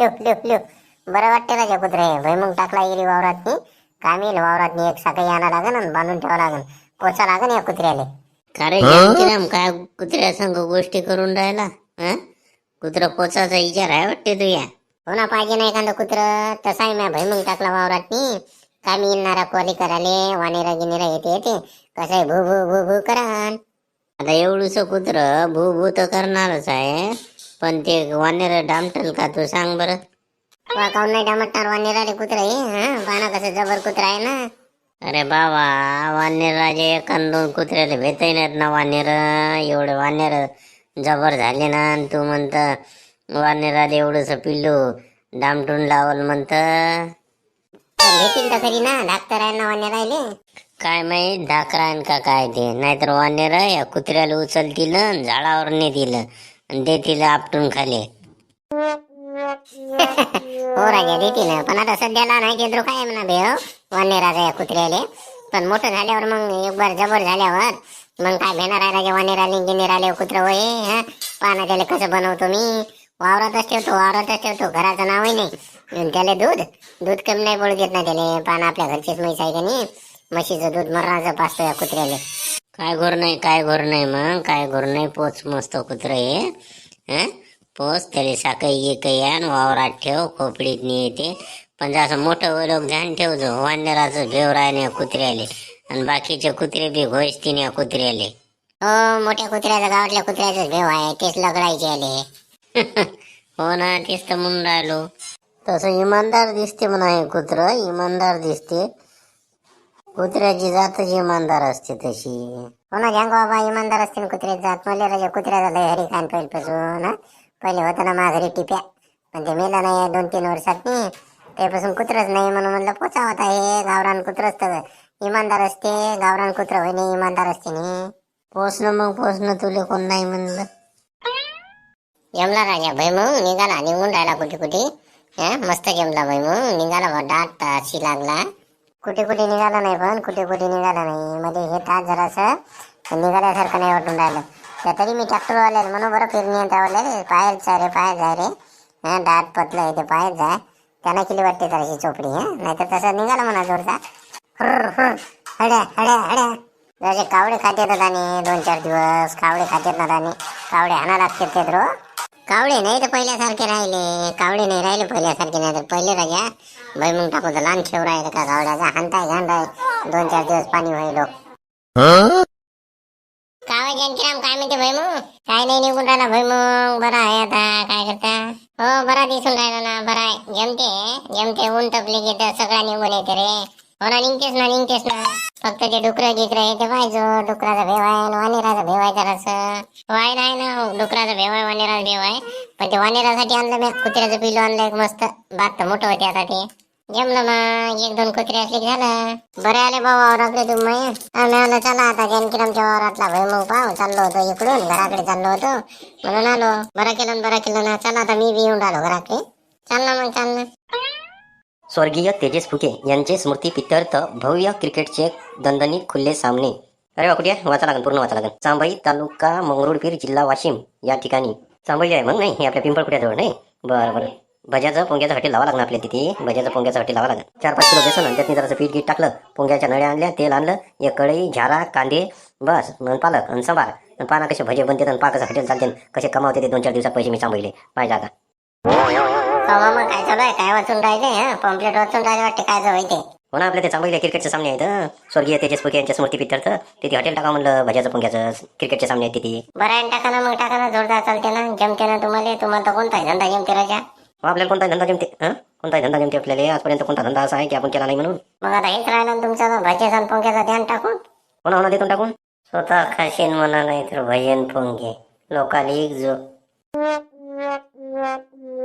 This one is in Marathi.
लिव लिव लिव बरं वाटते राजा कुत्रे भैमुंग टाकला गेली वावरात नी कामी येईल वावरात नी एक साखळी आणा लागन आणि बांधून ठेवा लागन. पोचा लागन या कुत्र्याले. अरे जानकीराम काय कुत्र्या संग गोष्टी करून राहिला? हं? कुत्रा पोचाचा विचार आहे वाटते तुया? हो ना पाहिजे ना एखादं कुत्र. तसाही म्या भैमुंग टाकला वावरात नी कामी येणारा क्वाली कराले वानेरा गिनेरा येते येते. कसं आहे भू भू भू भू करान आता एवढूस कुत्र भू भू तर करणारच आहे. पण ते वानेर डामटल का तू सांग बरं. वा काऊन नाही डामटणार? वानेराले कुत्र हे? हा पाना कसं जबर कुत्र आहे ना. अरे बाबा वानेर राजे एकान दोन कुत्र्याला भेटही नाहीत ना वानेर. एवढे वानेर जबर झाले ना आणि तू म्हणत वानेराला एवढंस पिल्लू डामटून लावल म्हणत. भेटील तर खरी ना डाक्टर आहे ना वानेराले काय माहीत डाकरान का काय ते. नाहीतर वानेर या कुत्र्याला उचलतील झाडावर नेतील. आणि देतील आपटून खाली. हो राजा देते ना पण आता सध्याला नाही केंद्र काय म्हणा बे हो वानेराचा या कुत्र्याले. पण मोठं झाल्यावर मग एक बार जबर झाल्यावर मग काय भेणार आहे राजा? वानेराले गिनेराले कुत्र होय हा? पाना त्याला कसं बनवतो मी. वावरातच ठेवतो वावरातच ठेवतो. घराचं नावही नाही. त्याला दूध. दूध कमी नाही पडू देत ना त्याला. पान आपल्या घरचीच म्हैस आहे का नाही? म्हशीचं दूध मरणाचं पाचतो या कुत्र्याले. काय घोर नाही काय घोर नाही मग काय घोर नाही पोच मस्त कुत्र हे हं? पोच त्याला साखळी ये काही आण वावरात ठेव खोपडीत नाही येते. पण जसं मोठं ओळख ध्यान ठेवतो वानेराचं भेव राहणे कुत्र्याले. आणि बाकीचे कुत्रे बी घोषतीन या कुत्र्याले. हो मोठ्या कुत्र्याचा गावातल्या कुत्र्याचाच भेव आहे तेच लगडायचे आले हो ना तेच तर म्हणून राहिलो. तसं इमानदार दिसते म्हणा हे कुत्र इमानदार दिसते. कुत्र्याची जातच इमानदार असते तशी. हो ना जंग बाबा इमानदार असते ना कुत्र्याची जात. मला राजा कुत्र्याचा लय हरी खान पहिल्यापासून हा. पहिले होतं ना माझ्या टिप्या. पण ते मेला नाही दोन तीन वर्षात नाही त्यापासून कुत्रच नाही म्हणून म्हणलं पोचा होता हे गावरान कुत्रच तर. इमानदार असते गावरान कुत्र होय नाही इमानदार असते नाही पोचणं मग पोचणं तुले कोण नाही म्हणलं. जमला राजा मग निघाला निघून राहिला कुठे कुठे हा मस्त जमला मग निघाला बा दाट ताशी लागला. कुठे कुठे निघाला नाही पण कुठे कुठे निघाला नाही. मध्ये हे तास जरासं निघाल्यासारखं नाही वाटून राहिलं. त्या तरी मी ट्रॅक्टरवाले म्हणून बरं फिरणी रे पायर जा रे पायर जा रे. हा दाट पतलं आहे ते पायर जा त्यांना केली वाटते जराशी चोपडी हा. नाहीतर तसं निघाला म्हणा जोरचा हड्या हड्या हड्या. जसे कावडे खात येतात आणि दोन चार दिवस कावडे खात येतात आणि कावडे आणा लागतात ते रो कावडे नाही तर पहिल्यासारखे राहिले. कावडे नाही राहिले पहिल्यासारखे नाही तर पहिले राजा बाई मग टाकू तर लहान ठेव राहिले का कावड्याचा हाणताय घाणताय. दोन चार दिवस पाणी व्हायलो काय जानकीराम काय म्हणते भाई मग काय नाही निघून राहिला भाई मग बरा आहे आता. काय करता? हो बरा दिसून राहिला ना बरा आहे. जमते जमते ऊन तपली की तर सगळा निघून येते रे. हो ना निघतेस ना निघतेस ना. फक्त ते डुकरं गिकरं हे ते पाहिजे डुकराचा भेव आहे वानेराचा भेव आहे जरासं. वाय नाही ना हो, डुकराचा भेव आहे वानेराचा भेव आहे. पण ते वानेरासाठी आणलं मी कुत्र्याचं पिल्लू आणलं एक मस्त बात तर मोठं होते आता ते. जमलं मग एक दोन कुत्रे असले झालं. बरे आले बाबा वावरातले तुम्ही. आम्ही आलो चला आता जानकीरामच्या वावरातला भय मग पाहू चाललो होतो इकडून घराकडे चाललो होतो. म्हणून आलो. बरं केलं बरं केलं ना. चला आता मी बी येऊन राहिलो घराकडे. चाल ना मग चाल ना. स्वर्गीय तेजस फुके यांचे स्मृतीपित्यर्थ भव्य क्रिकेटचे दणदणीत खुल्ले सामने. अरे वा वाचा लागेल पूर्ण वाचा लागेल चांबई तालुका मंगरुळपीर जिल्हा वाशिम या ठिकाणी. चांबई आहे मग नाही? हे आपल्या पिंपळकुट्याजवळ नाही? बरं बरं. भज्याचं पोंग्याचं हॉटेल लावा लागणार आपल्या तिथे. भज्याचं पोंग्याचं हॉटेल लावा लागेल चार पाच किलो बेसन आणि त्यातनी जरासं पीठ गीठ टाकलं. पोंग्याच्या नळ्या आणल्या तेल आणलं. एक कढई झारा कांदे बस. आणि पालक आणि सांबार. आणि पाना कसे भजे बनते आणि कसं हॉटेल चालते कसे कमावते ते दोन चार दिवसात पैसे मी सांभाळले. पाहिजे आता कवा मग काय चालू आहे? काय वाचून राहिले हा? पम्पलेट वाचून राहिले वाटते काय जवळ ते ना आपल्या ते चांगले क्रिकेटचे सामने आहेत स्वर्गीय तेजस फुके यांच्या स्मृतीपित्यर्थ तिथे हॉटेल टाका म्हणलं भज्याचं पोंग्याचं क्रिकेटचे सामने आहेत तिथे बरं टाका ना मग टाका ना जोरदार चालते ना. जमते ना तुम्हाला तुम्हाला तर कोणता धंदा जमते राजा? हो आपल्याला कोणता धंदा जमते हं? कोणता धंदा जमते आपल्याला? आजपर्यंत कोणता धंदा असा आहे की आपण केला नाही म्हणून? मग आता हेच राहिलं ना तुमचं भाजीचा आणि पोंग्याचं ध्यान टाकून? हो ना हो ना देतो टाकून? स्वतः खाशीन म्हणा नाही तर भजन पोंगे. लोकाला एक जो